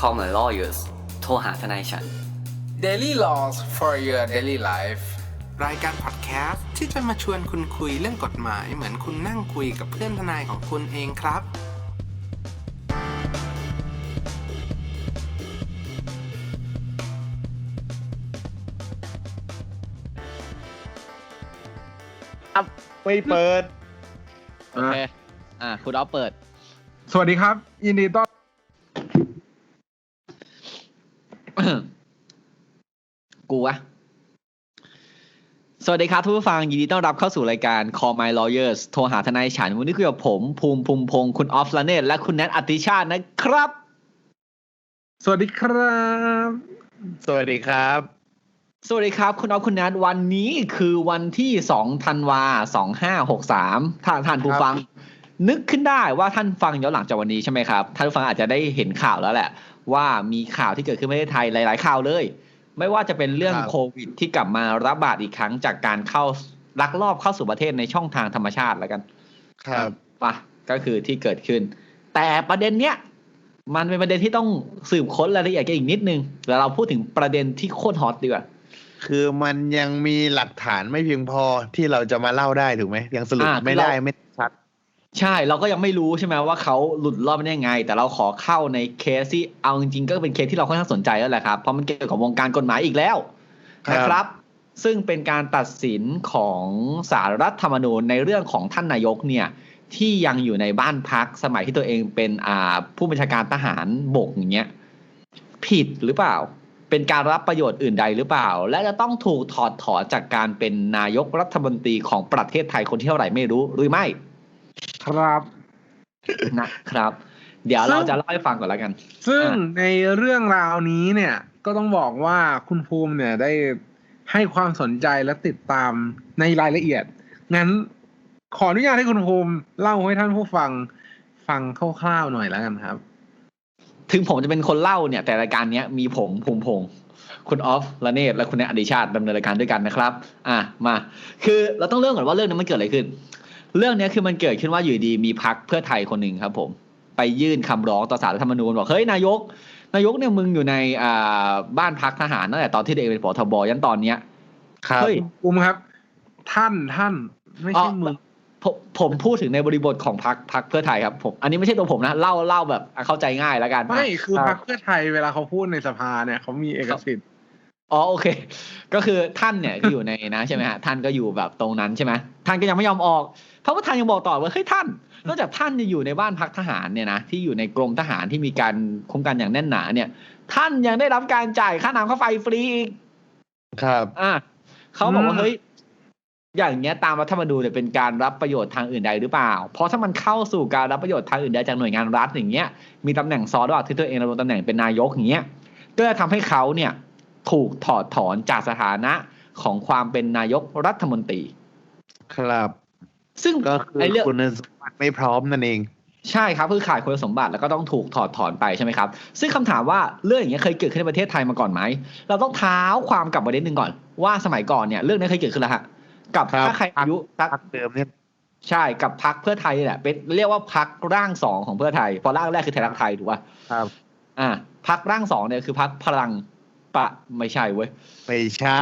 call my lawyers โทรหาทนายฉัน Daily Laws for your daily life รายการพอดแคสต์ที่จะมาชวนคุณคุยเรื่องกฎหมายเหมือนคุณนั่งคุยกับเพื่อนทนายของคุณเองครับ ไม่เปิด โอเค อ่า คุณออฟเปิด สวัสดีครับ ยินดีต้อน กูวะ สวัสดีครับทุกผู้ฟัง ยินดีต้อนรับเข้าสู่รายการ Call My Lawyers โทรหาทนายฉัน วันนี้คุยกับผม ภูมิภูมิพงศ์คุณออฟลาเนตและคุณแนทอติชาตินะครับ สวัสดีครับ สวัสดีครับ สวัสดีครับ คุณออฟคุณแนทวันนี้คือวันที่2ธันวา2563ท่านท่านผู้ฟัง นึกขึ้นได้ว่าท่านฟังย้อนหลังจากวันนี้ใช่ไหมครับ ท่านผู้ฟังอาจจะได้เห็นข่าวแล้วแหละ ว่ามีข่าวที่เกิดขึ้นในประเทศไทยหลาย ๆ ข่าวเลย ไม่ว่าจะเป็นเรื่องครับโควิดที่กลับมาระบาดอีกครั้งจากการเข้าลักลอบเข้าสู่ประเทศในช่องทางธรรมชาติแล้วกัน ครับปะก็คือที่เกิดขึ้น แต่ประเด็นเนี้ยมันเป็นประเด็นที่ต้องสืบค้นรายละเอียดกันอีกนิดนึงแล้วเราพูดถึงประเด็นที่โคตรฮอตดีกว่าคือมันยังมีหลักฐานไม่เพียงพอที่เราจะมาเล่าได้ถูกไหมยังสรุปอ่าไม่ได้เราไม่ชัด ใช่ เราก็ยังไม่รู้ใช่ไหมว่าเขาหลุดรอดมาได้ยังไง แต่เราขอเข้าในเคสที่เอาจริงๆก็เป็นเคสที่เราค่อนข้างสนใจแล้วแหละครับ เพราะมันเกี่ยวกับวงการกฎหมายอีกแล้วครับ นะครับ ซึ่งเป็นการตัดสินของสารรัฐธรรมนูญในเรื่องของท่านนายกเนี่ยที่ยังอยู่ในบ้านพักสมัยที่ตัวเองเป็นอ่าผู้บัญชาการทหารบกอย่างเงี้ยผิดหรือเปล่า เป็นการรับประโยชน์อื่นใดหรือเปล่า และจะต้องถูกถอดถอนจากการเป็นนายกรัฐมนตรีของประเทศไทยคนที่เท่าไหร่ไม่รู้หรือไม่ ครับ นะครับ เดี๋ยวเราจะเล่าให้ฟังก่อนแล้วกัน ซึ่งอะในเรื่องราวนี้เนี่ย ก็ต้องบอกว่าคุณภูมิเนี่ยได้ให้ความสนใจและติดตามในรายละเอียด งั้นขออนุญาตให้คุณภูมิเล่าให้ท่านผู้ฟังฟังคร่าวๆหน่อยแล้วกันครับ ถึงผมจะเป็นคนเล่าเนี่ย แต่รายการเนี้ยมีผมภูมิพงศ์คุณออฟละเนตและคุณแนทอดิชาติดำเนินรายการด้วยกันนะครับ อะมา คือเราต้องเริ่มก่อนว่าเรื่องนี้มันเกิดอะไรขึ้น เรื่องเนี้ยคือมันเกิดขึ้นว่าอยู่ดีมีพักเพื่อไทยคนหนึ่งครับ ผม ไปยื่นคำร้องต่อศาลรัฐธรรมนูญบอกเฮ้ยนายก นายกเนี่ยมึงอยู่ในอ่าบ้านพักทหารตั้งแต่ตอนที่ตัวเองเป็นผอทบยันตอนเนี้ยครับเฮ้ยภูมิครับ ท่านท่านไม่ใช่อ๋อมึงผมผมพูดถึงในบริบทของพักพักเพื่อไทยครับผมอันนี้ไม่ใช่ตัวผมนะเล่าเล่าแบบเข้าใจง่ายแล้วกันไม่คือพรรคเพื่อไทยเวลาเขาพูดในสภาเนี่ยเขามีเอกสิทธิ์ อ๋อโอเค ก็คือท่านเนี่ยก็อยู่ในนะใช่ไหมฮะท่านก็อยู่แบบตรงนั้นใช่ไหมท่านก็ยังไม่ยอมออกเพราะว่าท่านยังบอกต่อว่าเฮ้ยท่านนอกจากท่านจะอยู่ในบ้านพักทหารเนี่ยนะที่อยู่ในกรมทหารที่มีการคุ้มกันอย่างแน่นหนาเนี่ย ท่านยังได้รับการจ่ายค่าน้ำค่าไฟฟรีอีกครับ อะเขาบอกว่าอืมเฮ้ยอย่างเงี้ยตามรัฐธรรมนูญเนี่ยเป็นการรับประโยชน์ทางอื่นใดหรือเปล่า เพราะถ้ามันเข้าสู่การรับประโยชน์ทางอื่นใดจากหน่วยงานรัฐอย่างเงี้ยมีตำแหน่งซ้อนระหว่างที่ตัวเองดำรงตำแหน่งเป็นนายกอย่างเงี้ยก็จะทำให้เขาเนี่ย ถูกถอดถอนจากสถานะของความเป็นนายกรัฐมนตรี ครับ ซึ่งก็คือไอ้เรื่องคุณสมบัติไม่พร้อมนั่นเอง ใช่ครับคือขาดคุณสมบัติแล้วก็ต้องถูกถอดถอนไปใช่ไหมครับ ซึ่งคำถามว่าเรื่องอย่างเงี้ยเคยเกิดขึ้นในประเทศไทยมาก่อนไหม เราต้องเท้าความกลับประเด็นหนึ่งก่อน ว่าสมัยก่อนเนี่ยเรื่องนี้เคยเกิดขึ้นแล้วฮะกับครับถ้าใครอายุสักพักเดิมเนี่ยใช่กับพักเพื่อไทยนี่แหละเป็นเรียกว่าพักร่างสองของเพื่อไทยเพอร่างแรกคือไทยรักไทยถูกป่ะครับ อ่าพักร่างสองเนี่ยคือพักพลัง ปะไม่ใช่เว้ย ไม่ใช่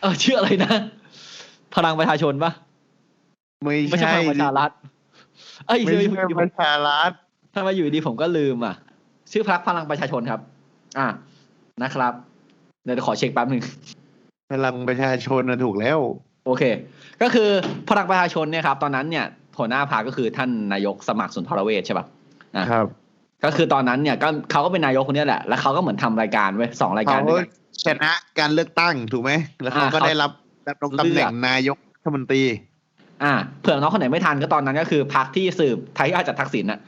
เออชื่ออะไรนะ พลังประชาชนปะไม่ไม่ใช่ ใช่พลังประชารัฐเอ้ยไม่เดี๋ยวใช่อยู่ประชารัฐทำไมอยู่ดีผมก็ลืมอะ ชื่อพักพลังประชาชนครับ อ่านะครับ เดี๋ยวขอเช็คแป๊บหนึ่ง พลังประชาชนนะถูกแล้ว โอเค ก็คือพลังประชาชนเนี่ยครับ ตอนนั้นเนี่ยหัวหน้าพรรคก็คือท่านนายกสมัครสุนทรเวชใช่ปะอะ ครับ ก็คือตอนนั้นเนี่ยก็เขาก็เป็นนายกคนเนี้ยแหละ แล้วเขาก็เหมือนทำรายการไว้ยสองรายการเขาด้วยกันชนะการเลือกตั้งถูกไหมแล้วเขาอ่าก็เขาได้รับดำรงตำแหน่งนายกรัฐมนตรี อ่าเผื่อน้องคนไหนไม่ทันก็ตอนนั้นก็คือพักที่สืบไทยอาจจะทักษิณน่ะ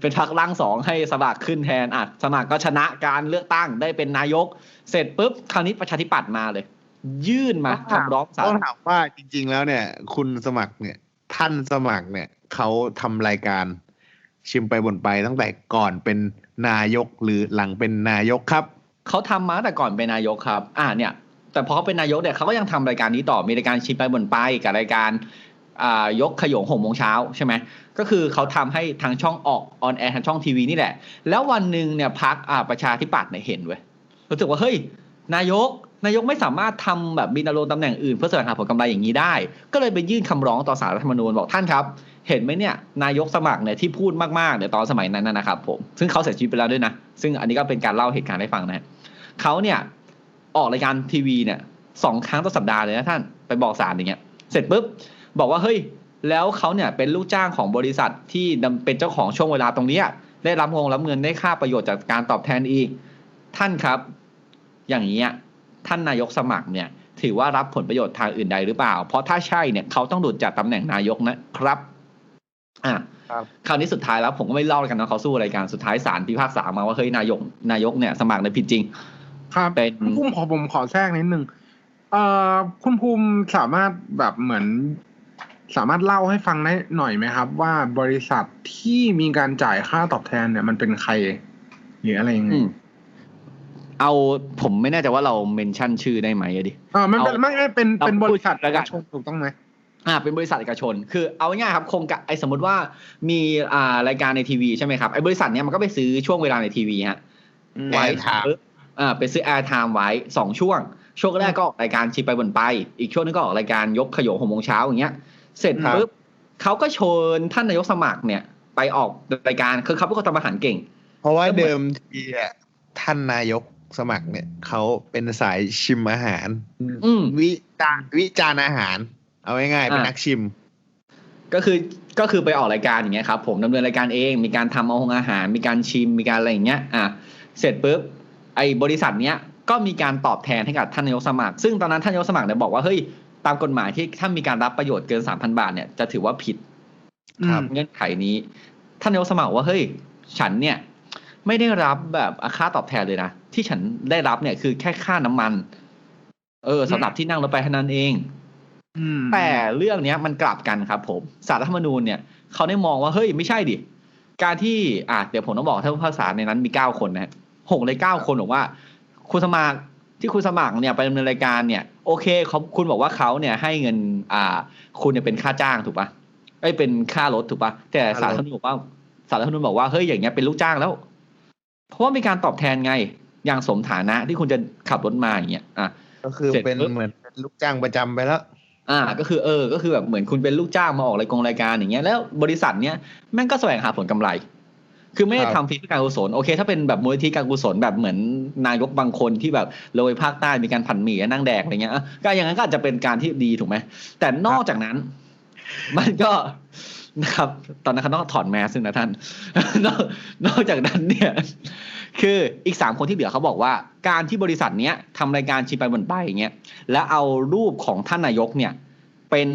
เป็นพักร่างสองให้สมัครขึ้นแทนอะสมัครก็ชนะการเลือกตั้งได้เป็นนายก เสร็จปุ๊บคราวนี้ประชาธิปัตย์มาเลย ยื่นมาต้องถามคำร้องศาต้อลงถามว่าจริง ๆ แล้วเนี่ย คุณสมัครเนี่ย ท่านสมัครเนี่ยเขาทำรายการ ชิมไปบ่นไปตั้งแต่ก่อนเป็นนายกหรือหลังเป็นนายกครับ เขาทำมาแต่ก่อนเป็นนายกครับ อ่าเนี่ย แต่พอเป็นนายกเนี่ยเขาก็ยังทำรายการนี้ต่อมีรายการชิมไปบนไปกับรายการอ่ายกขยงหกโมงเช้าใช่ไหมก็คือเขาทำให้ทางช่องออกออนแอร์ทางช่องทีวีนี่แหละ แล้ววันหนึ่งเนี่ยพักอ่าประชาธิปัตย์เนี่ยเห็นเว้ยรู้สึกว่าเฮ้ยนายกนายกไม่สามารถทำแบบบินารมณ์ตำแหน่งอื่นเพื่อแสวงหาผลกำไรอย่างนี้ได้ ก็เลยไปยื่นคำร้องต่อสารรัฐธรรมนูญบอกท่านครับ เห็นไหมเนี่ยนายกสมัครเนี่ยที่พูดมากๆเนี่ยตอนสมัยนั้นนะครับผมซึ่งเขาเสียชีวิตไปแล้วด้วยนะ ซึ่งอันนี้ก็เป็นการเล่าเหตุการณ์ให้ฟังนะฮะเขาเนี่ยออกรายการทีวีเนี่ยสองครั้งต่อสัปดาห์เลยนะท่านไปบอกสารอย่างเงี้ยเสร็จปุ๊บบอกว่าเฮ้ยแล้วเขาเนี่ยเป็นลูกจ้างของบริษัทที่เป็นเจ้าของช่วงเวลาตรงนี้ได้รับงงรับเงินได้ค่าประโยชน์จากการตอบแทนอีก ท่านครับ อย่างนี้ยท่านนายกสมัครเนี่ย ถือว่ารับผลประโยชน์ทางอื่นใดหรือเปล่า เพราะถ้าใช่เนี่ยเขาต้องหลุดจากตำแหน่งนายกนะครับ อะครับคราวนี้สุดท้ายแล้วผมก็ไม่เล่าแล้วกันนะเขาสู้รายการสุดท้ายศาลพิพากษามาว่าเฮ้ยนายกนายกเนี่ยสมัครในยผิดจริง ครับเป็นคุณภูมิขอผมขอแทรกนิดนึงเอ่อคุณภูมิสามารถแบบเหมือน สามารถเล่าให้ฟังได้หน่อยไหมครับ ว่าบริษัทที่มีการจ่ายค่าตอบแทนเนี่ยมันเป็นใครหรืออะไรยังไงอืมเอาผมไม่แน่ใจว่าเราเมนชั่นชื่อได้ไหมอะดิอ่ามันเป็นเอาไม่ไม่เป็นเป็นเอาบพูดริษัทแล้วกันเอกชนถูกต้องไหม อ่าเป็นบริษัทเอกชน คือเอาง่ายๆครับโครงการไอ้สมมติว่ามีอ่ารายการในทีวีใช่ไหมครับไอ้บริษัทเนี้ยมันก็ไปซื้อช่วงเวลาในทีวีฮะไว้ Airtime ปุ๊บอ่าไปซื้อแอร์ไทม์ไว้สองช่วง ช่วงแรกก็ออกรายการชิปไปบนไป อีกช่วงนึงก็ออกรายการยกขยงหกโมงเช้าอย่างเงี้ย เสร็จครับปุ๊บเขาก็เชวนท่านนายกสมัครเนี่ย ไปออกรายการคือเขาเป็นคนทำอาหารเก่ง เพราะว่าก็เหมือนเดิมทีอะท่านนายกสมัครเนี่ยเขาเป็นสายชิมอาหารอืมวิจารวิจารณ์อาหาร เอาง่ายๆเป็นอะนักชิม ก็คือก็คือไปออกรายการอย่างเงี้ยครับผมดำเนินรายการเองมีการทำเอาอาหาร มีการชิมมีการอะไรอย่างเงี้ยอะเสร็จปุ๊บไอ้บริษัทเนี้ยก็มีการตอบแทนให้กับท่านนายกสมัคร ซึ่งตอนนั้นท่านนายกสมัครเนี่ยบอกว่าเฮ้ยตามกฎหมายที่ถ้ามีการรับประโยชน์เกินสามพันบาทเนี่ยจะถือว่าผิดครับเงื่อนไขนี้ ท่านนายกสมัครว่าเฮ้ยฉันเนี่ยไม่ได้รับแบบค่าตอบแทนเลยนะที่ฉันได้รับเนี่ยคือแค่ค่าน้ำมัน เออสำหรับที่นั่งรถไปเท่านั้นเองอืม แต่เรื่องเนี้ยมันกลับกันครับผมสารรัฐธรรมนูญเนี่ยเขาได้มองว่าเฮ้ยไม่ใช่ดิการที่อะเดี๋ยวผมต้องบอกท่านผู้ภาษาในนั้นมีเก้าคนนะฮะหกในเก้าคนบอกว่า คุณสมัครที่คุณสมัครเนี่ยไปดำเนินรายการเนี่ย โอเคเขาคุณบอกว่าเขาเนี่ยให้เงินอ่า คุณเนี่ยเป็นค่าจ้างถูกปะไอ้ยเป็นค่ารถถูกปะแต่สารรัฐธรรมนูญบอกว่าสารรัฐธรรมนูญบอกว่าเฮ้ยอย่างเงี้ยเป็นลูกจ้างแล้ว เพราะว่ามีการตอบแทนไงอย่างสมฐานะที่คุณจะขับรถมาอย่างเงี้ยอะก็คือเสร็จเป็นปุ๊บเหมือนเป็นลูกจ้างประจำไปแล้ว อ่าก็คือเออ ก็คือแบบเหมือนคุณเป็นลูกจ้างมาออกรายกงรายการอย่างเงี้ยแล้วบริษัทเนี้ยแม่งก็แสวงหาผลกำไร คือไม่ได้ครับทำเพียงเพื่อการกุศลโอเค ถ้าเป็นแบบมูลนิธิการกุศลแบบเหมือนนายกบางคนที่แบบลงไปภาคใต้มีการผันหมี่นั่งแดกอะไรเงี้ยอะก็อย่างนั้นก็อาจจะเป็นการที่ดีถูกไหมแต่นอกจากนั้น มันก็นะครับ ตอนนั้นเขาต้องถอดแมสซึ่งนะท่านนอกนอกจากนั้นเนี่ย คืออีกสามคนที่เหลือเขาบอกว่า การที่บริษัทเนี้ยทำรายการชิมไปบนไปอย่างเงี้ยแล้วเอารูปของท่านนายกเนี่ยเป็น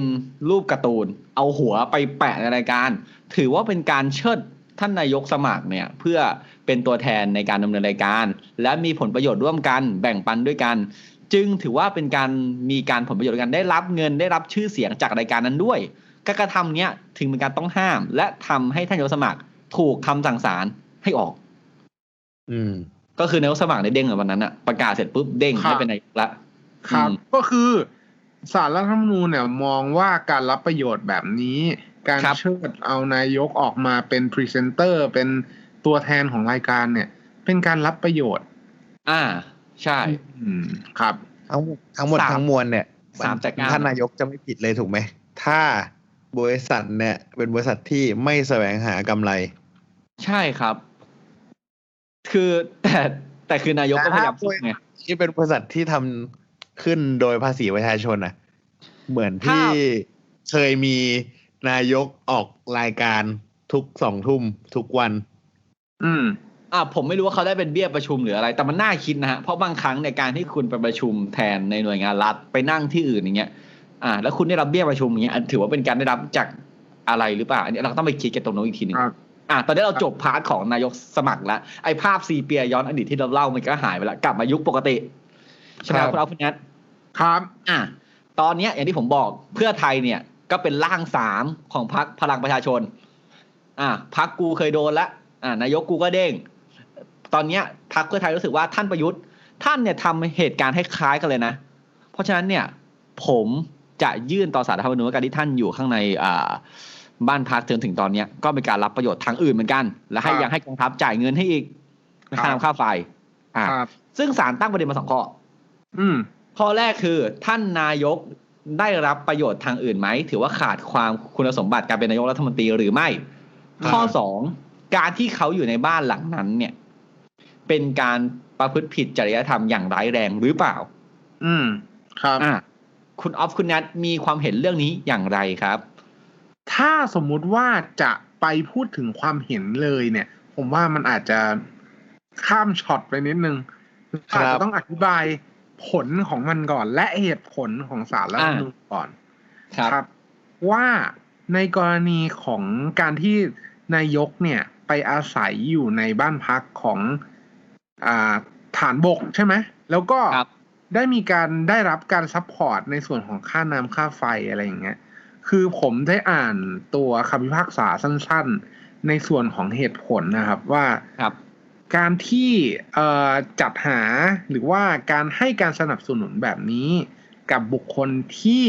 รูปการ์ตูน เอาหัวไปแปะในรายการ ถือว่าเป็นการเชิดท่านนายกสมัครเนี่ยเพื่อเป็นตัวแทนในการดำเนินรายการ และมีผลประโยชน์ร่วมกันแบ่งปันด้วยกัน จึงถือว่าเป็นการมีการผลประโยชน์กันได้รับเงินได้รับชื่อเสียงจากรายการนั้นด้วยการกระทำเนี้ยถึงเป็นการต้องห้าม และทำให้ท่านนายกสมัครถูกคำสั่งศาลให้ออก อืม ก็คือนายกสมัครในเด้งในวันนั้นอะประกาศเสร็จปุ๊บเด้งครับไม่เป็นนายกละครับอืมก็คือสารรัฐธรรมนูญเนี่ยมองว่าการรับประโยชน์แบบนี้ การครับเชิดเอานายกออกมาเป็นพรีเซนเตอร์เป็นตัวแทนของรายการเนี่ย เป็นการรับประโยชน์ อ่า ใช่ อืมครับทั้งหมดทั้งหมดสามทั้งมวลเนี่ยสามจากเก้าท่านนายกจะไม่ผิดเลยถูกไหม ถ้าบริษัทเนี่ย เป็นบริษัทที่ไม่แสวงหากำไร ใช่ครับ คือแต่แต่คือนายกก็พยายามพูดไงที่เป็นบริษัทที่ทำขึ้นโดยภาษีประชาชนนะเหมือนถ้าที่เคยมีนายกออกรายการทุกสองทุ่มทุกวัน อืมอ่าผมไม่รู้ว่าเขาได้เป็นเบี้ยประชุมหรืออะไร แต่มันน่าคิดนะฮะเพราะบางครั้งในการที่คุณไปประชุมแทนในหน่วยงานรัฐไปนั่งที่อื่นอย่างเงี้ย อ่า แล้วคุณได้รับเบี้ยประชุมอย่างเงี้ยอันถือว่าเป็นการได้รับจากอะไรหรือเปล่าอันนี้เราก็ต้องไปคิดกันตรงนู้นอีกทีหนึงครับ อ่าตอนนี้เราจบพาร์ทของนายกสมัครแล้วไอ้ภาพซีเปียย้อนอดีตที่เราเล่ามันก็หายไปแล้วกลับมายุคปกติใช่ไหมครับครับคุณเอาคุณนัทครับ อะตอนเนี้ยอย่างที่ผมบอกเพื่อไทยเนี่ย ก็เป็นร่างสามของพรรคพลังประชาชน อะพรรคกูเคยโดนละอ่านายกกูก็เด้งตอนเนี้ยพรรคเพื่อไทยรู้สึกว่าท่านประยุทธ์ ท่านเนี่ยทำเหตุการณ์ให้คล้ายกันเลยนะ เพราะฉะนั้นเนี่ย ผมจะยื่นต่อสารรัฐธรรมนูญว่าการที่ท่านอยู่ข้างในอ่า บ้านพักจนถึงตอนเนี้ยก็เป็นการรับประโยชน์ทางอื่นเหมือนกัน และให้ครับยังให้กองทัพจ่ายเงินให้อีกในค่าครับน้ำค่าไฟ อ่าครับซึ่งศาลตั้งประเด็นมาสองข้อ อืม ข้อแรกคือท่านนายกได้รับประโยชน์ทางอื่นไหม ถือว่าขาดความคุณสมบัติการเป็นนายกรัฐมนตรีหรือไม่อ่าข้อสองการที่เขาอยู่ในบ้านหลังนั้น เนี่ย เป็นการประพฤติผิดจริยธรรมอย่างร้ายแรงหรือเปล่า อืม ครับ อะคุณออฟคุณนัทมีความเห็นเรื่องนี้อย่างไรครับ ถ้าสมมุติว่าจะไปพูดถึงความเห็นเลยเนี่ย ผมว่ามันอาจจะข้ามช็อตไปนิดนึงครับอาจจะต้องอธิบายผลของมันก่อน และเหตุผลของสารรัฐธรรมนูญก่อนครับ ว่าในกรณีของการที่นายกเนี่ย ไปอาศัยอยู่ในบ้านพักของอ่าฐานบกใช่ไหมแล้วก็ครับได้มีการได้รับการซัพพอร์ตในส่วนของค่าน้ำค่าไฟอะไรอย่างเงี้ย คือผมได้อ่านตัวคำพิพากษาสั้น ๆ ในส่วนของเหตุผลนะครับว่าครับการที่เอ่อจัดหาหรือว่าการให้การสนับสนุนแบบนี้ กับบุคคลที่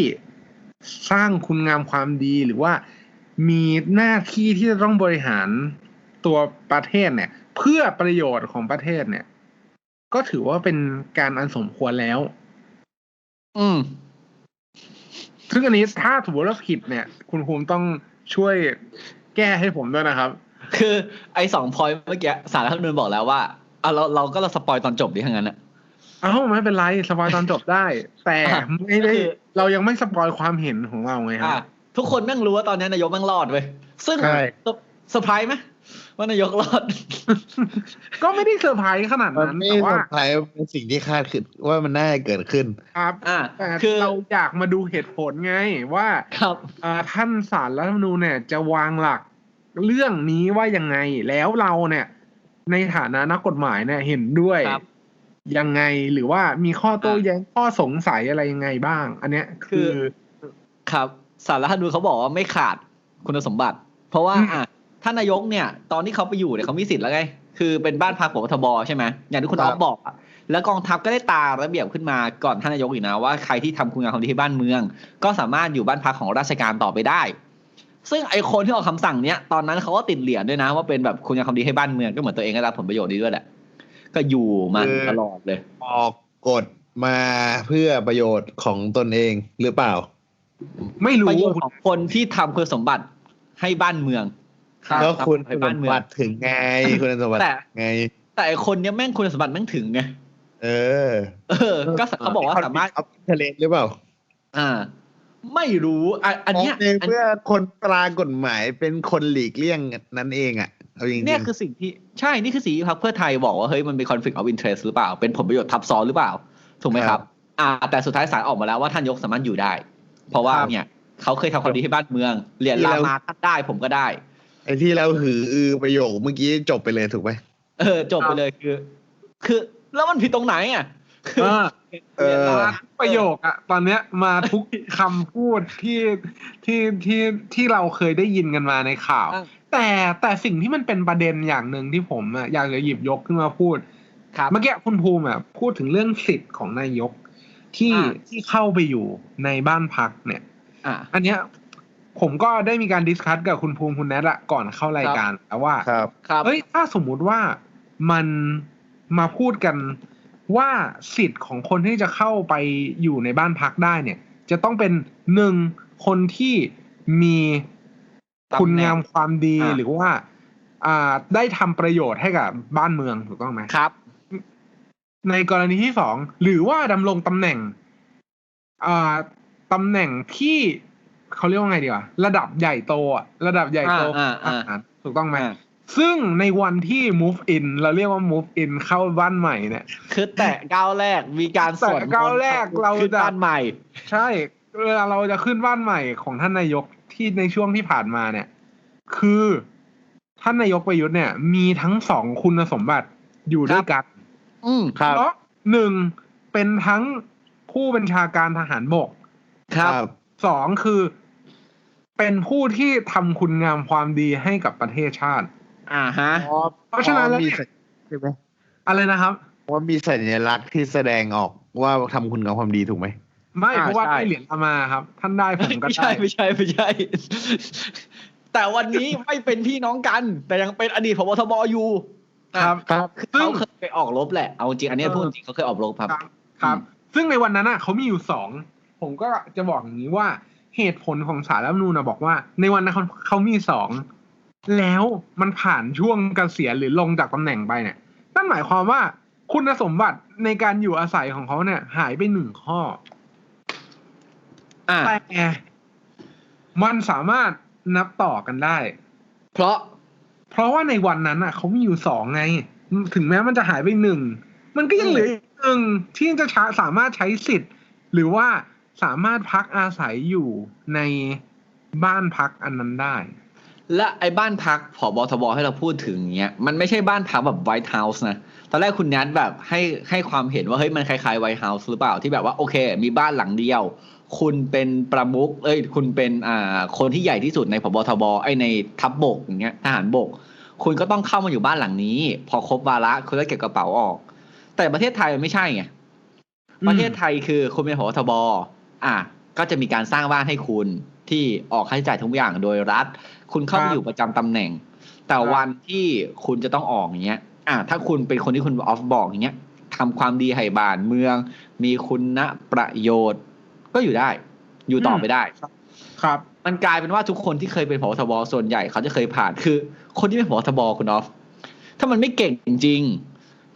สร้างคุณงามความดีหรือว่ามีหน้าที่ที่จะต้องบริหารตัวประเทศเนี่ย เพื่อประโยชน์ของประเทศเนี่ย ก็ถือว่าเป็นการอันสมควรแล้ว อืม ซึ่งอันนี้ถ้าสมมติว่าผิดเนี่ย คุณภูมิต้องช่วยแก้ให้ผมด้วยนะครับ คือไอ้สองพอยเมื่อกี้สารรัฐธรรมนูญบอกแล้วว่าอะเราเราก็เราสปอยตอนจบดิทั้างนั้นอะเอ้าไม่เป็นไรสปอยตอนจบได้ แต่อะไม่ได้คือเรายังไม่สปอยความเห็นของเราไงคอะรับทุกคนแม่งรู้ว่าตอนนี้นายกแม่งรอดเว้ยซึ่งใช่ เซอร์เซอร์ไพรส์ไหมว่านายกรอด ก็ไม่ได้เซอร์ไพรส์ขนาดมันนั้นไม่แต่ว่าสำคัญเป็นสิ่งที่คาดคิดว่ามันน่าจะเกิดขึ้น ครับ อะแต่คือเราอยากมาดูเหตุผลไงว่าครับ อ่าท่านสารรัฐธรรมนูญเนี่ยจะวางหลักเรื่องนี้ว่ายังไง แล้วเราเนี่ย ในฐานะนักกฎหมายเนี่ยเห็นด้วยครับยังไงหรือว่ามีข้อโต้อะ แย้งข้อสงสัยอะไรยังไงบ้าง อันเนี้ยคืคืออครับสารรัฐธรรมนูญเขาบอกว่าไม่ขาดคุณสมบัติ เพราะว่าอืม อะ ท่านนายกเนี่ย ตอนที่เขาไปอยู่เนี่ยเขามีสิทธิ์แล้วไง คือเป็นบ้านพักของทบใช่ไหมอย่างที่คุณคอรัอบฟบอกอะแล้วกองทัพก็ได้ตาระเบียบขึ้นมาก่อนท่านนายกอีกนะว่าใครที่ทำคุณงามความดีให้บ้านเมือง ก็สามารถอยู่บ้านพักของราชการต่อไปได้ ซึ่งไอคนที่ออกคำสั่งเนี้ยตอนนั้นเขาก็ติดเหรียญด้วยนะ ว่าเป็นแบบคุณงามความดีให้บ้านเมืองก็เหมือนตัวเองได้รับผลประโยชน์ดีด้วยแหละก็อยู่มันคือตลอดเลย ออกกฎมาเพื่อประโยชน์ของตนเองหรือเปล่า ไม่ปรู้ระโยชน์ของคนที่ทำคุณสมบัติให้บ้านเมือง ครับแล้วคุณให้สบ้านมเมืองบัติถึงไง คุณสมบัติแต่ไง แต่ไอคนเนี้ยแม่งคุณสมบัติแม่งถึงไงเออ เออ ก็เขาบอกว่าสามารถเอาทะเลหรือเปล่า อ่า ไม่รู้อะอันเนี้ยในอันเมื่อคนตรากฎหมายเป็นคนหลีกเลี่ยงนั่นเองอะเอาจริงๆเนี่ยคือสิ่งที่ใช่นี่คือสิ่งที่พรรคเพื่อไทยบอกว่าเฮ้ยมันเป็น conflict of interest หรือเปล่า เป็นผลประโยชน์ทับซ้อนหรือเปล่า ถูกไหมครับ อ่า แต่สุดท้ายศาลออกมาแล้วว่าท่านยกสามารถอยู่ได้ เพราะว่าเนี่ยเขาเคยทำความดีให้บ้านเมืองเหรียญลามาท่านได้ผมก็ได้ ไอ้ที่เราหืออือประโยคเมื่อกี้จบไปเลยถูกไหมเออ จบไปเลยคือ คือ แล้วมันผิดตรงไหนอะคือเออเออมาทุกประโยคอะตอนเนี้ยมาทุกคำพูดที่ที่ที่ที่เราเคยได้ยินกันมาในข่าวอะแต่แต่สิ่งที่มันเป็นประเด็นอย่างหนึ่งที่ผมอะอยากจะหยิบยกขึ้นมาพูดครับ เมื่อกี้คุณภูมิอะพูดถึงเรื่องสิทธิ์ของนายกที่อ่า ที่เข้าไปอยู่ในบ้านพักเนี่ย อะอันเนี้ย ผมก็ได้มีการดิสคัสกับคุณภูมิคุณแนทอะก่อนเข้ารายการแล้วว่าครับครับเฮ้ยถ้าสมมุติว่ามันมาพูดกันว่าสิทธิ์ของคนที่จะเข้าไปอยู่ในบ้านพักได้เนี่ย จะต้องเป็นหนึ่งคนที่มีคุณงามความดีอ่าหรือว่า อ่าได้ทำประโยชน์ให้กับบ้านเมืองถูกต้องไหมครับ ในกรณีที่สองหรือว่าดำรงตำแหน่งอ่าตำแหน่งที่ เขาเรียกว่าไงดีวะระดับใหญ่โตอะระดับใหญ่โตอ่าอ่าอ่าอ่าถูกต้องไหมอะซึ่งในวันที่ move in เราเรียกว่า move in เข้าบ้านใหม่เนี่ย คือแตะก้าวแรกมีการสวดมนต์แตะก้าวแรกเราขึ้นจะบ้านใหม่ ใช่เวลาเราจะขึ้นบ้านใหม่ของท่านนายกที่ในช่วงที่ผ่านมาเนี่ย คือท่านนายกประยุทธ์เนี่ย มีทั้งสองคุณสมบัติอยู่ด้วยกัน อืมครับ เพราะหนึ่งเป็นทั้งผู้บัญชาการทหารบกครับ สองคือ เป็นผู้ที่ทำคุณงามความดีให้กับประเทศชาติ อ่าฮะเพราะฉะนั้นแล้วมีเนี่ยสัญใช่ไหมอะไรนะครับ ว่ามีสัญลักษณ์ที่แสดงออกว่าทำคุณงามความดีถูกไหม ไม่อ่าเพราะว่าใช่ ได้เหรียญอามาครับ ท่านได้ผมก็ไม่ได้ใช่ไม่ใช่ไม่ใช่ แต่วันนี้ไม่เป็นพี่น้องกัน แต่ยังเป็นอดีตพบทบอยู่ครับอะครับคือซึ่ง เขาเคยไปออกรบแหละเอาจริงอันนี้เออ พูดจริงเขาเคยออกรบครับ ครับครับอืมซึ่งในวันนั้นน่ะเขามีอยู่สอง ผมก็จะบอกอย่างนี้ว่า เหตุผลของสารรัฐธรรมนูญนะบอกว่า ในวันนั้นเขาเขามีสองแล้วมันผ่านช่วงเกษียณหรือลงจากตำแหน่งไปเนี่ยนั่นหมายความว่าคุณสมบัติในการอยู่อาศัยของเขาเนี่ย หายไปหนึ่งข้ออ่าแต่มันสามารถนับต่อกันได้ เพราะ เพราะว่าในวันนั้นอะเขามีอยู่สองไง ถึงแม้มันจะหายไปหนึ่งมันก็ยังเหลืออีกหนึ่งที่จะใช้สามารถใช้สิทธิ์ หรือว่า สามารถพักอาศัยอยู่ในบ้านพักอันนั้นได้ และไอ้บ้านพักผอบทบให้เราพูดถึงเนี้ยมันไม่ใช่บ้านพักแบบไวท์เฮาส์นะ ตอนแรกคุณนัทแบบให้ให้ความเห็นว่าเฮ้ยมันคล้ายๆไวท์เฮาส์หรือเปล่าที่แบบว่าโอเค มีบ้านหลังเดียว คุณเป็นประมุขเอ้ย คุณเป็นอ่าคนที่ใหญ่ที่สุดในผบทบไอ้ในทัพบบกอย่างเงี้ยทหารบก คุณก็ต้องเข้ามาอยู่บ้านหลังนี้ พอครบวาระคุณก็เก็บกระเป๋าออก แต่ประเทศไทยมันไม่ใช่ไงประเทศไทยคือคุณเป็นผบทบ อะก็จะมีการสร้างบ้านให้คุณที่ออกค่าใช้จ่ายทุกอย่างโดยรัฐ คุณเข้ามาอยู่ประจำตำแหน่ง แต่วันที่คุณจะต้องออกอย่างเงี้ย อะถ้าคุณเป็นคนที่คุณออฟบอกอย่างเงี้ยทำความดีให้บ้านเมือง มีคุณประโยชน์ ก็อยู่ได้ อยู่ต่อไปได้ครับ มันกลายเป็นว่าทุกคนที่เคยเป็นผบทบส่วนใหญ่เขาจะเคยผ่านคือ คนที่เป็นผบทบคุณออฟถ้ามันไม่เก่งจริง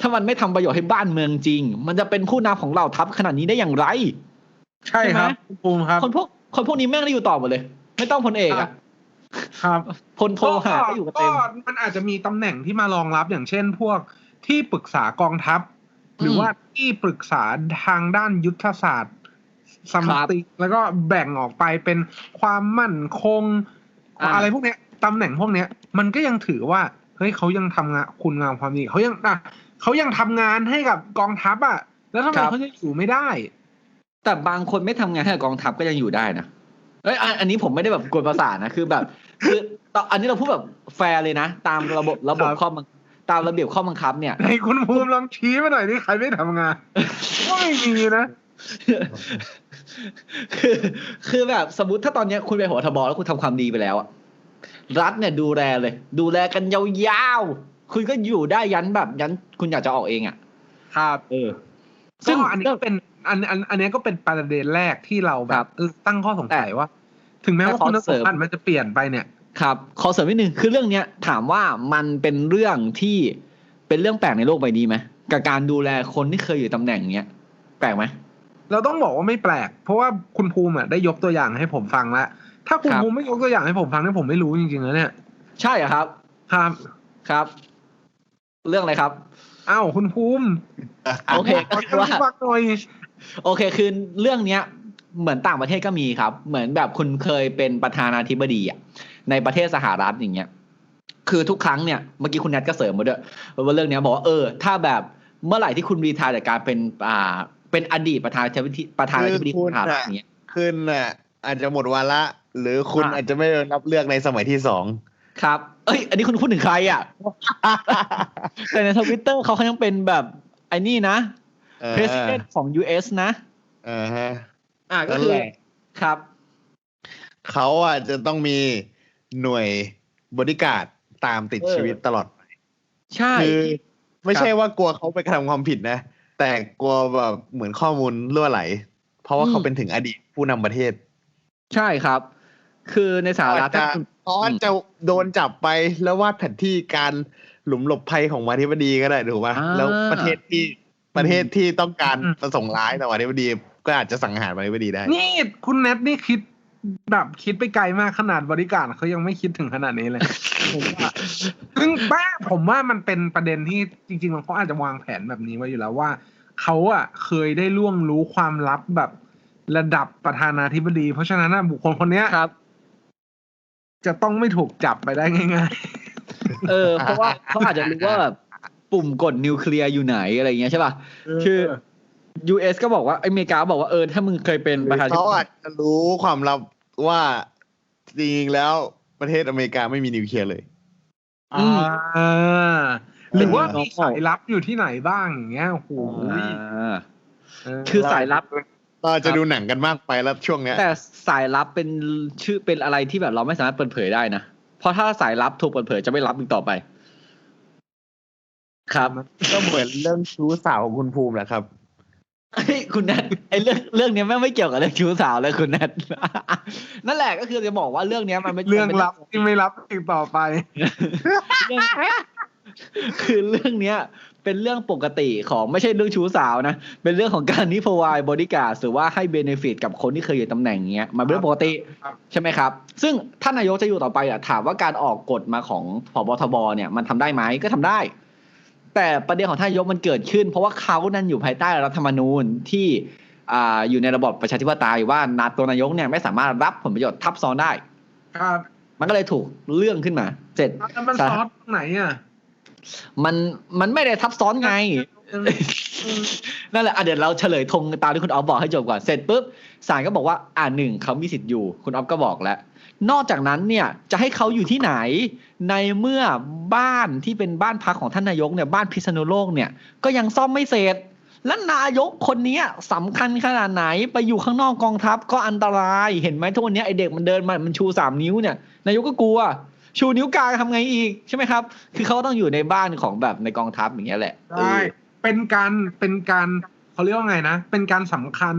ถ้ามันไม่ทำประโยชน์ให้บ้านเมืองจริง มันจะเป็นผู้นำของเราทัพขนาดนี้ได้อย่างไร ใช่ครับใช่ไหมคุณภูมิครับ คนพวกคนพวกนี้แม่งได้อยู่ต่อหมดเลย ไม่ต้องพลเอกอะครับพลโทหาก็อยู่กันเต็มมันอาจจะมีตำแหน่งที่มารองรับอย่างเช่น พวกที่ปรึกษากองทัพ หรือว่าที่ปรึกษาทางด้านยุทธศาสตร์สมติแล้วก็แบ่งออกไปเป็นความมั่นคงอ่าอะไรพวกเนี้ยตำแหน่งพวกเนี้ย มันก็ยังถือว่าเฮ้ยเขายังทำงานคุณงามความดีเขายังอะเขายังทำงานให้กับกองทัพอะ แล้วทำไมเขาจะอยู่ไม่ได้ แต่บางคนไม่ทำงานให้กับกองทัพก็ยังอยู่ได้นะเอ้ยอันอันนี้ผมไม่ได้แบบกวนประสาทนะคือแบบ คือตอนอันนี้เราพูดแบบแฟร์เลยนะ ตามระบบระบบครับข้อบังตามระเบียบข้อบังคับเนี่ยในคุณภูมิลองชี้มาหน่อยที่ใครไม่ทำงานก็ไม่มีนะคือคือแบบสมมติถ้าตอนเนี้ยคุณเป็นหัวทบแล้วคุณทำความดีไปแล้วอะรัฐเนี่ยดูแลเลย ดูแลกันยาวๆคุณก็อยู่ได้ยันแบบยันคุณอยากจะออกเองอะครับ เออ ซึ่งอันนี้ก็เป็น อันอันอันนี้ก็เป็นประเด็นแรกที่เราแบครับบเออตั้งข้อสงสัยว่า ถึงแม้ว่าแต่ขอคุณสเสริมมบัติมันจะเปลี่ยนไปเนี่ย ครับ ขอเสริมนิดนึงคือเรื่องเนี้ยถามว่ามันเป็นเรื่องที่เป็นเรื่องแปลกในโลกใบนี้ไหมกับการดูแลคนที่เคยอยู่ตำแหน่งเนี้ยแปลกไหมเราต้องบอกว่าไม่แปลก เพราะว่าคุณภูมิอะได้ยกตัวอย่างให้ผมฟังแล้วถ้าคุณครับภูมิไม่ยกตัวอย่างให้ผมฟังเนี่ยผมไม่รู้จริงๆแล้วเนี่ย ใช่เหรอครับ ครับครับ เรื่องอะไรครับอ้าวคุณภูมิโอเคขก็อคือว่าฟังหน่อย โอเคคือเรื่องเนี้ยเหมือนต่างประเทศก็มีครับ เหมือนแบบคุณเคยเป็นประธานาธิบดีอะในประเทศสหรัฐอย่างเงี้ยคือทุกครั้งเนี่ยเมื่อกี้คุณแนทก็เสริมมาด้วยว่าเรื่องเนี้ยบอกว่าเออ ถ้าแบบเมื่อไหร่ที่คุณรีทายจากการเป็นอ่าเป็นอดีตประธานาธิบดีประธานาธิบดีของสหรัฐอย่างเงี้ยขึ้นน่ะอาจจะหมดวาระหรือคุณอะอาจจะไม่ได้รับเลือกในสมัยที่สองครับ เอ้ย อันนี้คุณพูดถึงใครอะแต่ในทวิตเตอร์เขายังเป็นแบบไอ้นี่นะเออ president ของ US นะเออฮะอ่าก็คือนั่นแหละครับ เขาอะจะต้องมีหน่วยบริการดตามติดเออชีวิตตลอดใช่คือไม่ครับใช่ว่ากลัวเขาไปกระทำความผิดนะ แต่กลัวแบบเหมือนข้อมูลรั่วไหล เพราะว่าเขาเป็นถึงอดีตผู้นำประเทศ ใช่ครับ คือในสหรัฐจะถ้าคุณเขาอาจจะโดนจับไปแล้ววาดแผนที่การหลุมหลบภัยของมาธิบดีก็ได้ถูกป่ะอ่าแล้วประเทศที่ ประเทศที่ต้องการอืมประสงค์ร้ายต่อมาธิบดีก็อาจจะสังหารมาธิบดีได้ นี่คุณแนทนี่คิดแบบคิดไปไกลมากขนาดบริการเขายังไม่คิดถึงขนาดนี้เลยผมว่าซึ่งบ้าผมว่ามันเป็นประเด็นที่จริงๆเขาอาจจะวางแผนแบบนี้ไว้อยู่แล้วว่าเขาอะเคยได้ล่วงรู้ความลับแบบระดับประธานาธิบดี เพราะฉะนั้นนะบุคคลคนเนี้ยครับ จะต้องไม่ถูกจับไปได้ง่ายเออ เพราะว่าเขาอาจจะรู้ว่าแบบ ปุ่มกดนิวเคลียร์อยู่ไหนอะไรอย่างเงี้ยใช่ป่ะๆคือ US ก็บอกว่าอเมริกาบอกว่าเออถ้ามึงเคยเป็นประธานาธิเขาบอาจดีจะรู้ความลับว่าจริงๆแล้วประเทศอเมริกาไม่มีนิวเคลียร์เลย อ่าหรือว่าเออมีสายลับอยู่ที่ไหนบ้างอย่างเงี้ยโอ้โหอ่าเออคือสายลับ เราจะดูหนังกันมากไปแล้วช่วงเนี้ย แต่สายลับเป็นชื่อเป็นอะไรที่แบบเราไม่สามารถเปิดเผยได้นะ เพราะถ้าสายลับถูกเปิดเผยจะไม่รับอีกต่อไป ครับก็เหมือนเรื่องชู้สาวของคุณภูมิแหละครับเฮ้ยคุณแนทไอ้เรื่องเรื่องเนี้ยแม่งไม่เกี่ยวกับเรื่องชู้สาวเลยคุณแนทนั่นแหละก็คือจะบอกว่าเรื่องเนี้ยมันไม่เรื่องมันป็นลับที่ไม่รับอีกต่อไปเรื่องคือเรื่องเนี้ยเป็นเรื่องปกติของไม่ใช่เรื่องชู้สาวนะ เป็นเรื่องของการที่พวายบริการหรือว่าให้เบเนฟิตกับคนที่เคยอยู่ตำแหน่งเงี้ยมันเป็นเรื่องปกติครับใช่ไหมครับ ซึ่งท่านนายกจะอยู่ต่อไปอะถามว่าการออกกฎมาของพบทบเนี่ยมันทำได้ไหมก็ทำได้ แต่ประเด็นของท่านนายกมันเกิดขึ้น เพราะว่าเขานั้นอยู่ภายใต้รัฐธรรมนูญที่อ่าอยู่ในระบอบประชาธิปไตยว่านาตัวนายกเนี่ยไม่สามารถรับผลประโยชน์ทับซ้อนได้ ครับมันก็เลยถูกเรื่องขึ้นมา เสร็จแล้วมันซอสตรงไหนอะมันมันไม่ได้ทับซ้อนไงเออนั่นแหละอะเดี๋ยวเราเฉลยธงตามที่คุณออฟบอกให้จบก่อน เสร็จปุ๊บศาลก็บอกว่าอ่าหนึ่งเขามีสิทธิ์อยู่ คุณออฟก็บอกแล้ว นอกจากนั้นเนี่ยจะให้เขาอยู่ที่ไหน ในเมื่อบ้านที่เป็นบ้านพักของท่านนายกเนี่ยบ้านพิษณุโลกเนี่ยก็ยังซ่อมไม่เสร็จและนายกคนเนี้ยสำคัญขนาดไหนไปอยู่ข้างนอกกองทัพก็อันตรายเห็นไหมทุกวันเนี้ยไอเด็กมันเดินมามันชูสามนิ้วเนี่ยนายกก็กลัว ชูนิ้วกลางทำไงอีกใช่ไหมครับ คือเขาต้องอยู่ในบ้านของแบบในกองทัพอย่างเงี้ยแหละเอใช่อเป็นการเป็นการเขาเรียกว่าไงนะ เป็นการสำคัญ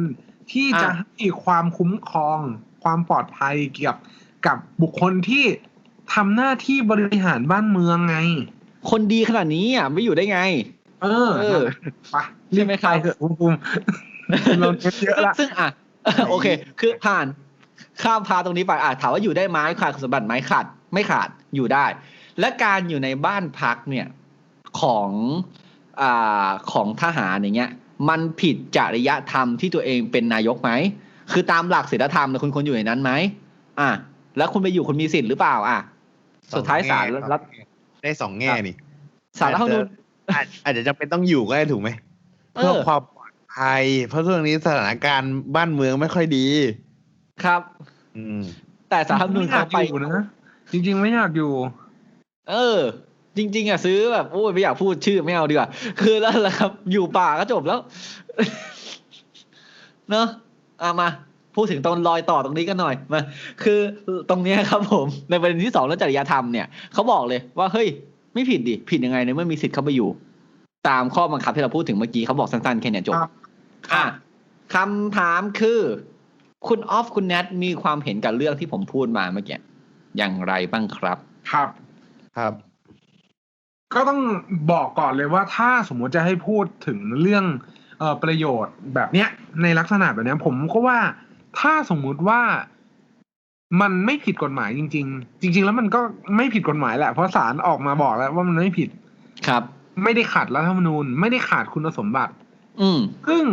ที่อะจะให้ความคุ้มครองความปลอดภัยเกี่ยวกับ กับบุคคลที่ทำหน้าที่บริหารบ้านเมืองไง คนดีขนาดนี้อะไม่อยู่ได้ไง เออเออไปใช่ไหมครับปเถอะภูมิภูมิเราเน้นเยอะละซึ่งอะโอเค คือผ่านข้ามพาตรงนี้ไปอะถามว่าอยู่ได้ไหมขาดคุณสมบัติไหมขาด ไม่ขาดอยู่ได้ และการอยู่ในบ้านพักเนี่ยของอ่าของทหารอย่างเงี้ย มันผิดจริยธรรมที่ตัวเองเป็นนายกไหมคือตามหลักศีลธรรมเนี่ยคุณควรอยู่ในนั้นไหมอะ แล้วคุณไปอยู่คุณมีสิทธิ์หรือเปล่า อะ สุดท้ายศาลรัฐได้สองแง่นี่ศาลรัฐธรรมนูญอาจอาจจะจำเป็นต้องอยู่ก็ได้ถูกไหมเอเพื่ออความปลอดภัยเพราะช่วงนี้สถานการณ์บ้านเมืองไม่ค่อยดี ครับ อืม แต่สารรัฐธรรมนูญไม่อยาเขากไปอยู่นะจริง ๆ ไม่อยากอยู่ เออ จริง ๆอะซื้อแบบโอ้ยไม่อยากพูดชื่อไม่เอาดีกว่าคือแล้วแหละครับ อยู่ป่าก็จบแล้ว เนอะเอามา พูดถึงตรงรอยต่อตรงนี้กันหน่อยมาคือตรงเนี้ยครับผมในประเด็นที่สองเรื่องจริยธรรมเนี่ยเขาบอกเลยว่าเฮ้ยไม่ผิดดิผิดยังไงในเมื่อมีสิทธิ์เข้าไปอยู่ ตามข้อบังคับที่เราพูดถึงเมื่อกี้เขาบอกสั้นๆแค่เนี้ยจบครับอะคำถามคือ คุณออฟคุณแนทมีความเห็นกับเรื่องที่ผมพูดมาเมื่อกี้อย่างไรบ้างครับ ครับ ครับ ก็ต้องบอกก่อนเลยว่าถ้าสมมติจะให้พูดถึงเรื่องเอ่อประโยชน์แบบเนี้ยในลักษณะแบบเนี้ยผมก็ว่า ถ้าสมมุติว่ามันไม่ผิดกฎหมายจริง ๆ จริง ๆ แล้วมันก็ไม่ผิดกฎหมายแหละเพราะศาลออกมาบอกแล้วว่ามันไม่ผิดครับ ไม่ได้ขัดรัฐธรรมนูญ ไม่ได้ขาดคุณสมบัติ อืมซึ่ง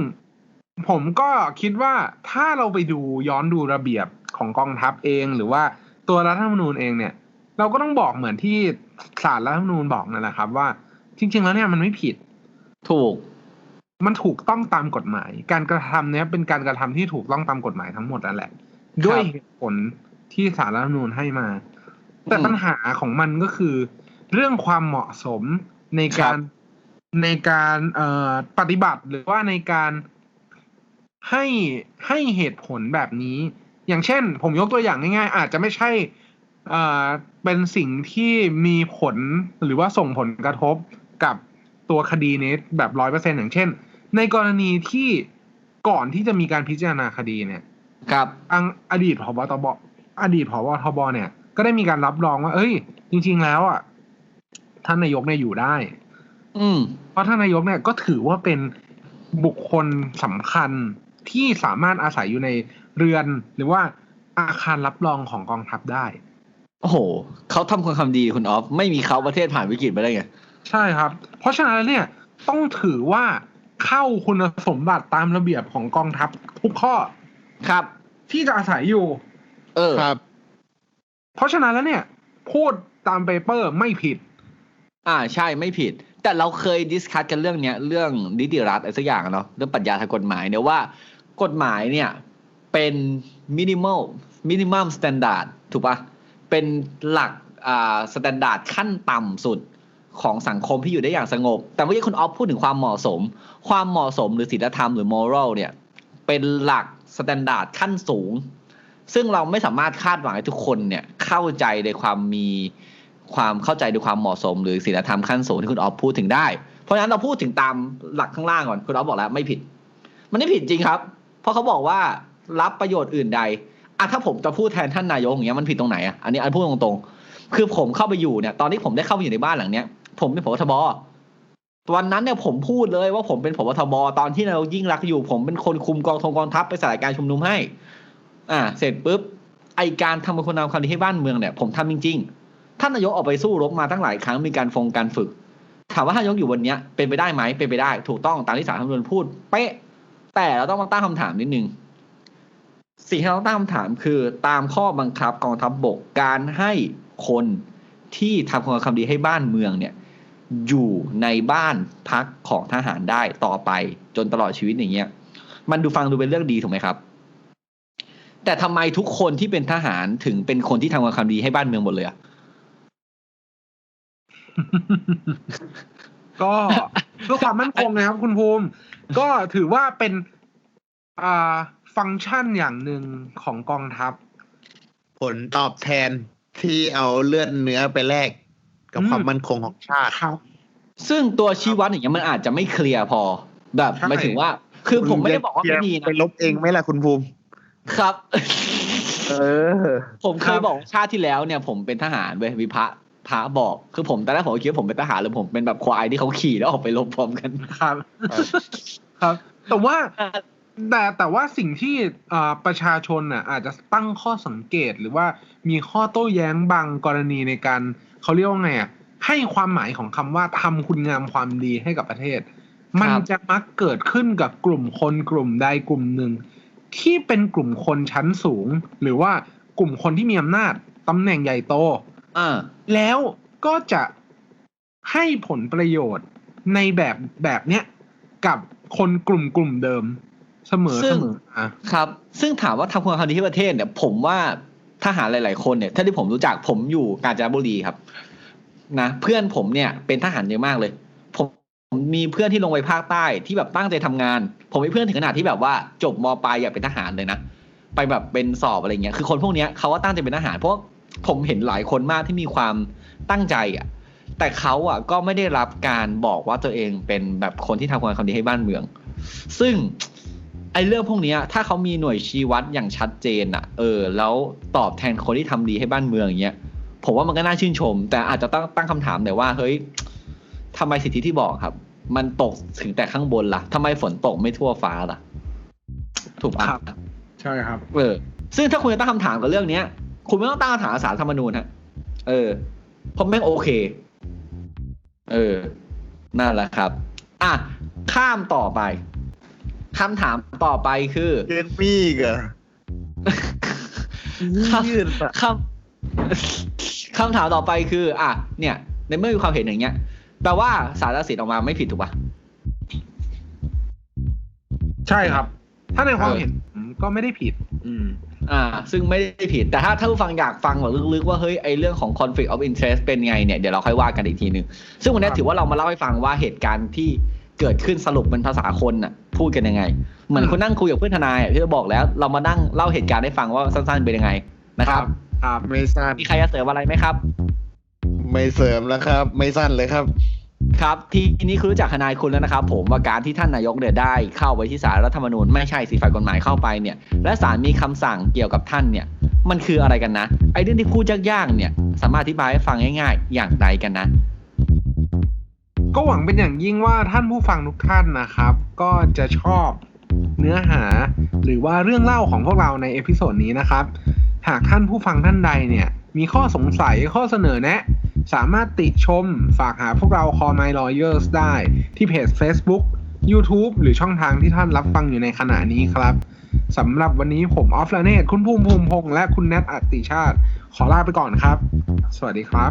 ผมก็คิดว่าถ้าเราไปดูย้อนดูระเบียบของกองทัพเอง หรือว่าตัวรัฐธรรมนูญเองเนี่ย เราก็ต้องบอกเหมือนที่ศาลรัฐธรรมนูญบอกนั่นแหละครับ ว่า จริง ๆ แล้วเนี่ยมันไม่ผิด ถูก มันถูกต้องตามกฎหมาย การกระทำเนี้ยเป็นการกระทำที่ถูกต้องตามกฎหมายทั้งหมดนั่นแหละ ด้วยเหตุผลที่ศาลรัฐธรรมนูญให้มา แต่อืมปัญหาของมันก็คือ เรื่องความเหมาะสมในการครับในการเอ่อปฏิบัติหรือว่าในการให้ให้เหตุผลแบบนี้ อย่างเช่น ผมยกตัวอย่างง่ายๆ อาจจะไม่ใช่เอ่อเป็นสิ่งที่มีผลหรือว่าส่งผลกระทบกับตัวคดีนี้แบบร้อยเปอร์เซ็นอย่างเช่น ในกรณีที่ก่อนที่จะมีการพิจารณาคดีเนี่ยครับอังอดีตผบตบอดีตผบทบเนี่ย ก็ได้มีการรับรองว่า เอ้ย จริง ๆ แล้วอะท่านนายกเนี่ยอยู่ได้ อืมเพราะท่านนายกเนี่ยก็ถือว่าเป็นบุคคลสำคัญที่สามารถอาศัยอยู่ในเรือน หรือว่าอาคารรับรองของกองทัพได้ โอ้โหเขาทำคนคำดีคุณออฟ ไม่มีเขาประเทศผ่านวิกฤตไปได้ไง ใช่ครับ เพราะฉะนั้นแล้วเนี่ยต้องถือว่า เข้าคุณสมบัติตามระเบียบของกองทัพทุกข้อครับ ที่จะอาศัยอยู่ เออครับ เพราะฉะนั้นแล้วเนี่ย พูดตามเปเปอร์ไม่ผิด อ่าใช่ไม่ผิด แต่เราเคยดิสคัตกันเรื่องเนี้ยเรื่องนิติรัฐอะไรสักอย่างอะเนาะเรื่องปรัชญาทางกฎหมายเนี่ยว่ากฎหมายเนี่ยเป็นมินิม a ลมินิมัมสแตนดาร์ดถูกปะเป็นหลักอ่าสแตนดาร์ดขั้นต่ำสุด ของสังคมที่อยู่ได้อย่างสงบ แต่เมื่อกี้คุณออฟพูดถึงความเหมาะสม ความเหมาะสมหรือศีลธรรมหรือมอรัลเนี่ย เป็นหลักสแตนดาร์ดขั้นสูง ซึ่งเราไม่สามารถคาดหวังให้ทุกคนเนี่ยเข้าใจในความมีความเข้าใจในความเหมาะสม หรือศีลธรรมขั้นสูงที่คุณออฟพูดถึงได้ เพราะฉะนั้นเราพูดถึงตามหลักข้างล่างก่อนคุณออฟบอกแล้วไม่ผิด มันไม่ผิดจริงครับ เพราะเขาบอกว่ารับประโยชน์อื่นใดอะถ้าผมจะพูดแทนท่านนายกอย่างเงี้ยมันผิดตรงไหนอะอันนี้อันพูดตรงๆคือผมเข้าไปอยู่เนี่ยตอนที่ผมได้เข้าไปอยู่ในบ้านหลังเนี้ย ผมเป็นผบทบวันนั้นเนี่ยผมพูดเลยว่าผมเป็นผบทบตอนที่นายิ่งรักอยู่ ผมเป็นคนคุมกองทงกองทัพไปสลายการชุมนุมให้ อ่า เสร็จปุ๊บไอการทำคุณงามความดีให้บ้านเมืองเนี่ย ผมทำจริง ๆ ท่านนายกออกไปสู้รบมาตั้งหลายครั้งมีการฟงการฝึก ถามว่าท่านนายกอยู่วันเนี้ยเป็นไปได้ไหมเป็นไปได้ ถูกต้องตามที่สารธรรมนูญพูดเป๊ะแต่เราต้องมาตั้งคำถามนิดนึงสิ่งที่เราตั้งคำถามคือตามข้อบังคับกองทัพบบกการให้คนที่ทำคุณงามความดีให้บ้านเมืองเนี่ย อยู่ในบ้านพักของทหารได้ต่อไปจนตลอดชีวิตอย่างเงี้ย มันดูฟังดูเป็นเรื่องดีถูกไหมครับ แต่ทำไมทุกคนที่เป็นทหารถึงเป็นคนที่ทำความดีให้บ้านเมืองหมดเลยอะก็เพื่อความมั่นคงนะครับคุณภูมิ ก็ถือว่าเป็นอ่าฟังก์ชันอย่างหนึ่งของกองทัพ ผลตอบแทนที่เอาเลือดเนื้อไปแลก กับอืมความมั่นคงของชาติครับ ซึ่งตัวชี้วัดอย่างเงี้ยมันอาจจะไม่เคลียร์พอ แบบใช่หมายถึงว่า คือผมไม่ได้บอกว่าไม่ดีนะไปลบเองไหมล่ะคุณภูมิ ครับ เออ ผมเคยบอกว่าชาติที่แล้วเนี่ย ผมเป็นทหารเว้ยวิพระพระบอก คือผมตอนแรกผมก็คิดว่าผมเป็นทหารแล้วผมเป็นแบบควายที่เขาขี่แล้วออกไปรบพร้อมกันครับ ครับ แต่ว่าแต่แต่ว่าสิ่งที่อ่าประชาชนน่ะอาจจะตั้งข้อสังเกตหรือว่ามีข้อโต้แย้งบางกรณีในการ เขาเรียกว่าไงอะให้ความหมายของคำว่าทำคุณงามความดีให้กับประเทศ มันจะมักเกิดขึ้นกับกลุ่มคนกลุ่มใดกลุ่มหนึ่ง ที่เป็นกลุ่มคนชั้นสูง หรือว่ากลุ่มคนที่มีอำนาจตำแหน่งใหญ่โตอ่าแล้วก็จะให้ผลประโยชน์ในแบบแบบเนี้ยกับคนกลุ่มกลุ่มเดิม เสมอซึ่เสงมออะครับ ซึ่งถามว่าทำความดีที่ประเทศเนี่ย ผมว่า ทหารหลาย ๆ คนเนี่ยถ้าที่ผมรู้จักผมอยู่กาญจนบุรีครับนะเพื่อนผมเนี่ยเป็นทหารเยอะมากเลย ผมผมมีเพื่อนที่ลงไปภาคใต้ที่แบบตั้งใจทำงาน ผมมีเพื่อนถึงขนาดที่แบบว่าจบมปลายอยากเป็นทหารเลยนะไปแบบเป็นสอบอะไรเงี้ยคือคนพวกเนี้ยเขาว่าตั้งใจเป็นทหารเพราะผมเห็นหลายคนมากที่มีความตั้งใจอะแต่เขาอะก็ไม่ได้รับการบอกว่าตัวเองเป็นแบบคนที่ทำความดีให้บ้านเมือง ซึ่ง ไอ้เรื่องพวกเนี้ยถ้าเขามีหน่วยชี้วัดอย่างชัดเจนอะเออ แล้วตอบแทนคนที่ทำดีให้บ้านเมืองอย่างเงี้ยผมว่ามันก็น่าชื่นชม แต่อาจจะตั้งตั้งคำถามหน่อยว่า เฮ้ยทำไมสิทธิที่บอกครับ มันตกถึงแต่ข้างบนล่ะทำไมฝนตกไม่ทั่วฟ้าล่ะ ถูกปะครับใช่ครับ เออ ซึ่งถ้าคุณจะตั้งคำถามกับเรื่องเนี้ย คุณไม่ต้องตั้งคำถามกับสารธรรมนูญฮะเออเพราะแม่งโอเค เออนั่นแหละครับ อะข้ามต่อไป คำถามต่อไปคือเกินมีอีกเหรอครับยืดอะคำคำถามต่อไปคือ อะ เนี่ย ในเมื่อมีความเห็นอย่างเงี้ยแปลว่าสารตัดสินออกมาไม่ผิดถูกปะใช่ครับ ถ้าในความเออเห็นผมก็ไม่ได้ผิด อืม อ่า ซึ่งไม่ได้ผิด แต่ถ้าถ้าผู้ฟังอยากฟังแบบลึกๆ ว่า เฮ้ย ไอเรื่องของ conflict of interest เป็นไงเนี่ย เดี๋ยวเราค่อยว่ากันอีกทีหนึ่งซึ่งวันนี้ครับถือว่าเรามาเล่าให้ฟังว่าเหตุการณ์ที่ เกิดขึ้นสรุปเป็นภาษาคนน่ะพูดกันยังไง เหมือนคุณนั่งคุยกับเพื่อนทนายอะที่เราบอกแล้ว เรามานั่งเล่าเหตุการณ์ให้ฟังว่าสั้นๆเป็นยังไงนะครับครับไม่สั้นมีใครจะเสริมอะไรไหมครับ ไม่เสริมแล้วครับ ไม่สั้นเลยครับ ครับทีนี้คือรู้จักทนายคุณแล้วนะครับ ผมว่าการที่ท่านนายกเนี่ยได้ เข้าไปที่ศาลรัฐธรรมนูญไม่ใช่สิฝ่ายกฎหมายเข้าไปเนี่ย และศาลมีคำสั่งเกี่ยวกับท่านเนี่ย มันคืออะไรกันนะไอ้เรื่องที่พูดยากๆเนี่ย สามารถอธิบายให้ฟังง่ายๆ อย่างไรกันนะ ก็หวังเป็นอย่างยิ่งว่าท่านผู้ฟังทุกท่านนะครับ ก็จะชอบเนื้อหาหรือว่าเรื่องเล่าของพวกเราในเอพิโซดนี้นะครับ หากท่านผู้ฟังท่านใดเนี่ย มีข้อสงสัยข้อเสนอแนะ สามารถติชมฝากหาพวกเรา Call My Lawyers ได้ที่เพจ Facebook YouTube หรือช่องทางที่ท่านรับฟังอยู่ในขณะนี้ครับสำหรับวันนี้ผมออฟลาเนตคุณภูมิภูมิพงษ์และคุณแนทอัตติชาติ ขอลาไปก่อนครับ สวัสดีครับ